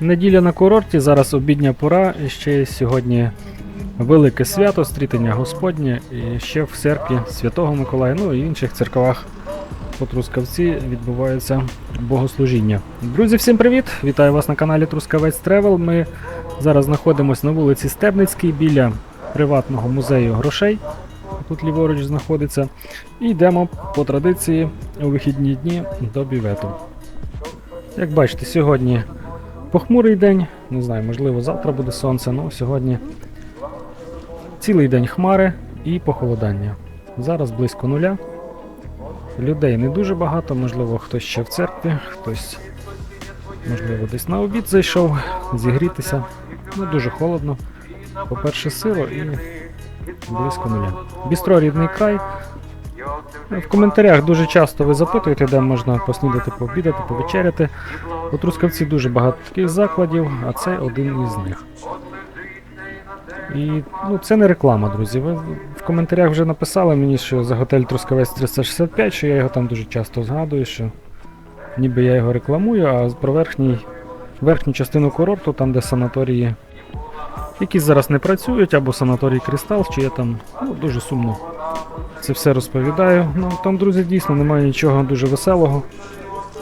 Неділя на курорті, зараз обідня пора, і ще сьогодні велике свято, стрітення Господнє, і ще в церкві Святого Миколая, ну і в інших церквах по Трускавці відбувається богослужіння. Друзі, всім привіт! Вітаю вас на каналі Трускавець Тревел. Ми зараз знаходимося на вулиці Стебницькій біля приватного музею грошей. Тут ліворуч знаходиться. І йдемо по традиції у вихідні дні до бівету. Як бачите, сьогодні похмурий день, не знаю, можливо, завтра буде сонце, але сьогодні цілий день хмари і похолодання. Зараз близько нуля. Людей не дуже багато, можливо, хтось ще в церкві, хтось, можливо, десь на обід зайшов, зігрітися. Ну, дуже холодно. По-перше, сиро і близько нуля. Бістро рідний край. В коментарях дуже часто ви запитуєте, де можна поснідати, пообідати, повечеряти. У Трускавці дуже багато таких закладів, а це один із них. І ну, це не реклама, друзі. Ви в коментарях вже написали мені, що за готель Трускавець 365, що я його там дуже часто згадую, що ніби я його рекламую, а про верхній, верхню частину курорту, там де санаторії, які зараз не працюють, або санаторій Кристал, чи я там ну, дуже сумно це все розповідаю. Ну там, друзі, дійсно немає нічого дуже веселого.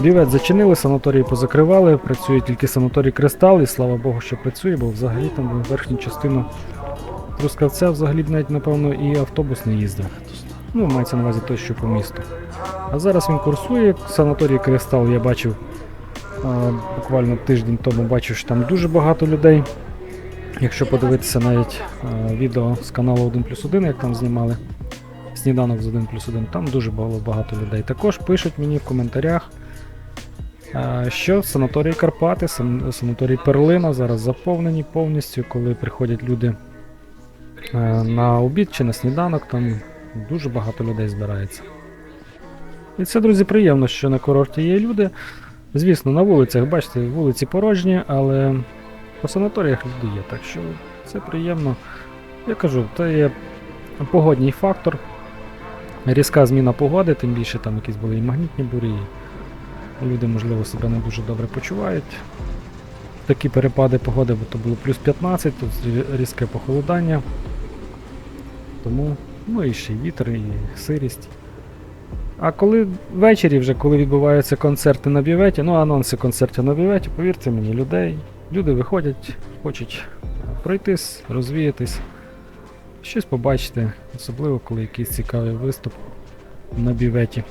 Бівет зачинили, санаторії позакривали, працює тільки санаторій Кристал, і слава Богу, що працює, бо взагалі там верхню частину Трускавця взагалі навіть, напевно, і автобус не їздив. Ну, мається на увазі той, що по місту. А зараз він курсує. Санаторій Кристал я бачив а, буквально тиждень тому бачив, що там дуже багато людей. Якщо подивитися навіть а, відео з каналу 1 плюс 1, як там знімали сніданок з 1 плюс 1, там дуже було багато людей. Також пишуть мені в коментарях, що санаторій Карпати, санаторій Перлина зараз заповнені повністю, коли приходять люди на обід чи на сніданок, там дуже багато людей збирається. І це, друзі, приємно, що на курорті є люди. Звісно, на вулицях, бачите, вулиці порожні, але по санаторіях люди є, так що це приємно. Я кажу, це є погодній фактор. Різка зміна погоди, тим більше там якісь були і магнітні бурі. Люди, можливо, себе не дуже добре почувають. Такі перепади погоди, бо то було плюс 15, тут різке похолодання. Тому, ну і ще й вітер, і сирість. А коли ввечері, вже коли відбуваються концерти на біветі, ну анонси концертів на біветі, повірте мені, людей, люди виходять, хочуть пройтись, розвіятись, щось побачити, особливо коли якийсь цікавий виступ на біветі.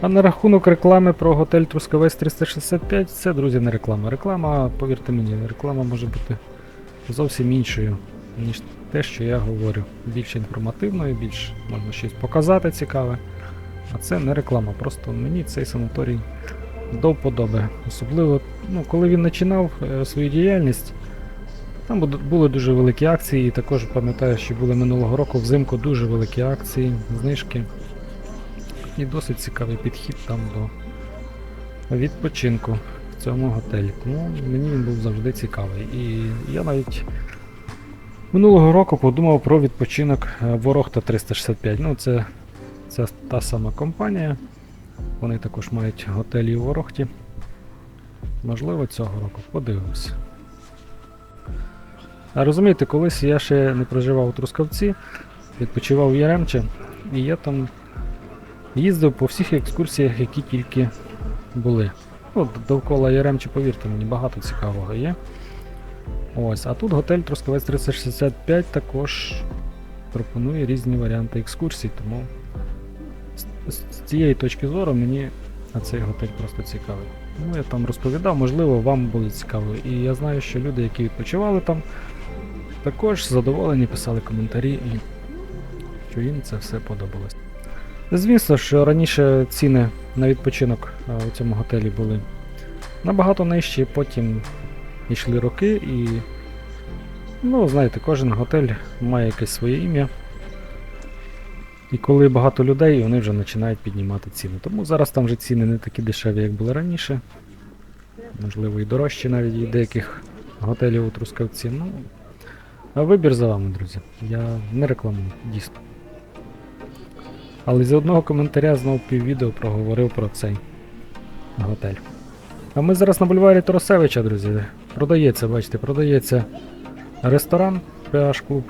А на рахунок реклами про готель Трускавець 365, це, друзі, не реклама. Реклама, повірте мені, реклама може бути зовсім іншою, ніж те, що я говорю. Більш інформативною, більш можна щось показати цікаве. А це не реклама, просто мені цей санаторій до вподоби. Особливо, ну, коли він починав е, свою діяльність, там були дуже великі акції, і також пам'ятаю, що були минулого року взимку дуже великі акції, знижки. І досить цікавий підхід там до відпочинку в цьому готелі. Тому мені він був завжди цікавий. І я навіть минулого року подумав про відпочинок е, Ворохта 365. Ну, це, це та сама компанія. Вони також мають готелі у Ворохті. Можливо, цього року. Подивимось. А розумієте, колись я ще не проживав у Трускавці, відпочивав в Яремче, і я там їздив по всіх екскурсіях, які тільки були. Ну, довкола Яремче, повірте мені, багато цікавого є. Ось, а тут готель Трускавець 365 також пропонує різні варіанти екскурсій, тому з, з цієї точки зору мені на цей готель просто цікавий. Ну, я там розповідав, можливо, вам буде цікаво. І я знаю, що люди, які відпочивали там, також задоволені писали коментарі і що їм це все подобалось. Звісно, що раніше ціни на відпочинок у цьому готелі були набагато нижчі, потім йшли роки і. Ну, знаєте, кожен готель має якесь своє ім'я. І коли багато людей, вони вже починають піднімати ціни. Тому зараз там вже ціни не такі дешеві, як були раніше. Можливо, і дорожчі навіть від деяких готелів у Трускавці. Ну, вибір за вами, друзі. Я не рекламую, дійсно. Але з одного коментаря знову піввідео проговорив про цей готель. А ми зараз на бульварі Тарасевича, друзі. Продається, бачите, продається ресторан PH Клуб.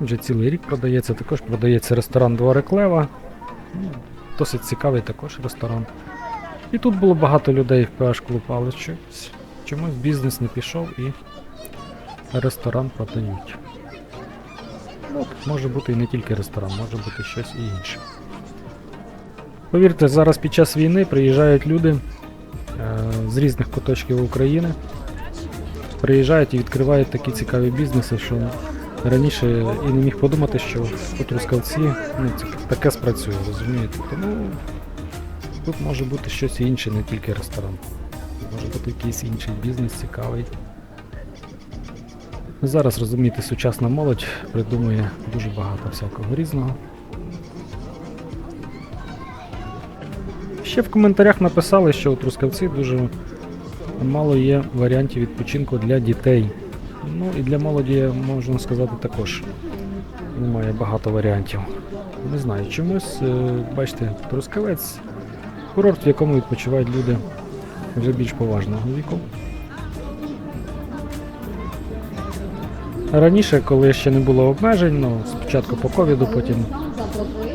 Вже цілий рік продається, також продається ресторан Дворик Лева. Ну, Досить цікавий також ресторан. І тут було багато людей в PH Клуб, але чомусь бізнес не пішов і ресторан продають. Ну, може бути і не тільки ресторан, може бути щось і інше. Повірте, зараз під час війни приїжджають люди е, з різних куточків України. Приїжджають і відкривають такі цікаві бізнеси, що раніше і не міг подумати, що у Трускавці ну, таке спрацює, розумієте? Тому тут може бути щось інше, не тільки ресторан. Може бути якийсь інший бізнес цікавий. Зараз розумієте, сучасна молодь придумує дуже багато всякого різного. Ще в коментарях написали, що у Трускавці дуже мало є варіантів відпочинку для дітей. Ну і для молоді, можна сказати, також немає багато варіантів. Не знаю, чомусь, е, бачите, Трускавець курорт, в якому відпочивають люди вже більш поважного віку. Раніше, коли ще не було обмежень, ну, спочатку по ковіду, потім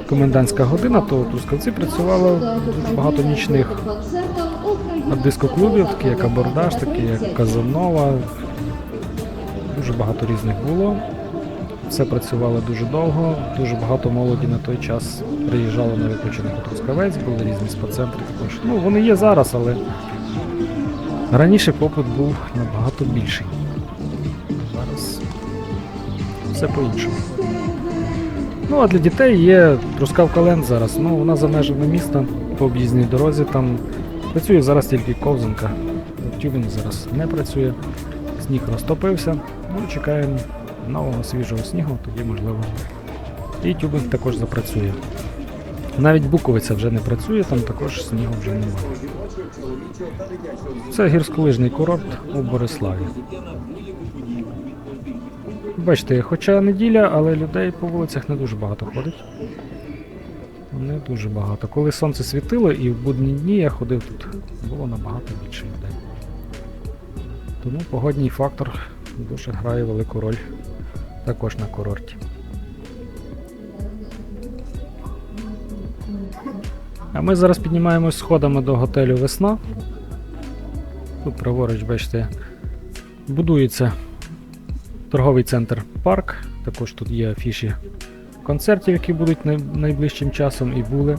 комендантська година, то у Трускавці працювало дуже багато нічних дискоклубів, такі як Абордаж, такі як Казанова. Дуже багато різних було. Все працювало дуже довго, дуже багато молоді на той час приїжджало на відпочинок у Трускавець, були різні спа-центри також. Ну, вони є зараз, але раніше попит був набагато більший. Все по-іншому. Ну, а для дітей є Трускавка Ленд зараз. Ну, вона за межами міста по об'їзній дорозі. Там працює зараз тільки ковзанка. Тюбінг зараз не працює. Сніг розтопився. Ну, чекаємо нового свіжого снігу, тоді можливо. І тюбинг також запрацює. Навіть Буковиця вже не працює, там також снігу вже немає. Це гірськолижний курорт у Бориславі. Бачите, хоча неділя, але людей по вулицях не дуже багато ходить. Не дуже багато. Коли сонце світило і в будні дні я ходив тут, було набагато більше людей. Тому погодній фактор дуже грає велику роль також на курорті. А ми зараз піднімаємось сходами до готелю Весна. Тут праворуч, бачите, будується торговий центр парк. Також тут є афіші концертів, які будуть найближчим часом і були.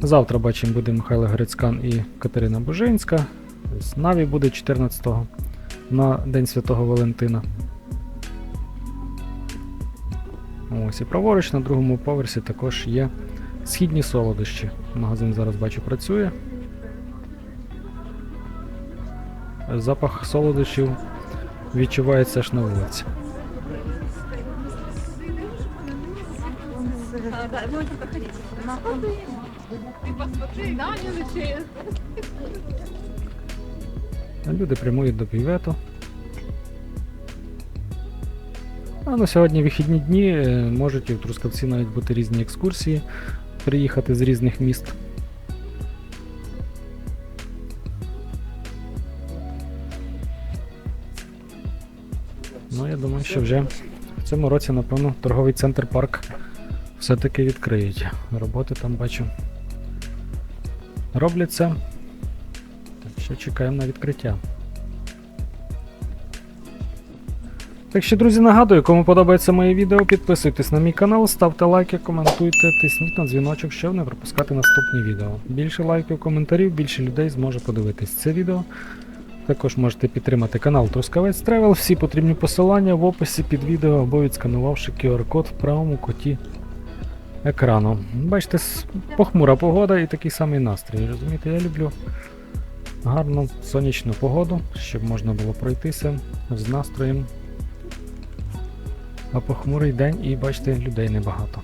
Завтра бачимо буде Михайло Грицькан і Катерина Божинська. З Наві буде 14-го на День Святого Валентина. Ось і праворуч на другому поверсі також є східні солодощі. Магазин зараз бачу працює. Запах солодощів відчувається аж на вулиці. Люди прямують до бювету. А на сьогодні вихідні дні е, можуть і в Трускавці навіть бути різні екскурсії, приїхати з різних міст. Ну, я думаю, що вже в цьому році, напевно, торговий центр парк все-таки відкриють. Роботи там бачу. Робляться. Так що чекаємо на відкриття. Так що, друзі, нагадую, кому подобається моє відео, підписуйтесь на мій канал, ставте лайки, коментуйте, тисніть на дзвіночок, щоб не пропускати наступні відео. Більше лайків, коментарів, більше людей зможе подивитись це відео. Також можете підтримати канал Трускавець Тревел. Всі потрібні посилання в описі під відео або відсканувавши QR-код в правому куті екрану. Бачите, похмура погода і такий самий настрій. Розумієте, я люблю гарну сонячну погоду, щоб можна було пройтися з настроєм а похмурий день і бачите, людей небагато.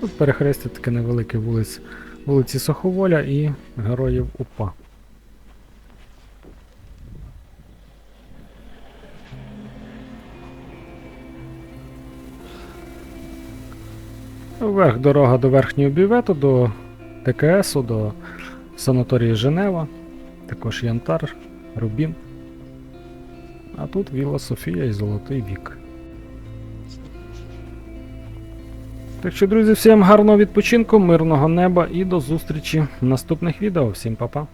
Тут перехрестя таке невелике вулиць, вулиці Соховоля і Героїв УПА. Вверх дорога до верхнього бювету, до ТКСу, до санаторії Женева, також Янтар, Рубін. А тут Віла Софія і Золотий вік. Так що, друзі, всім гарного відпочинку, мирного неба і до зустрічі в наступних відео. Всім па-па.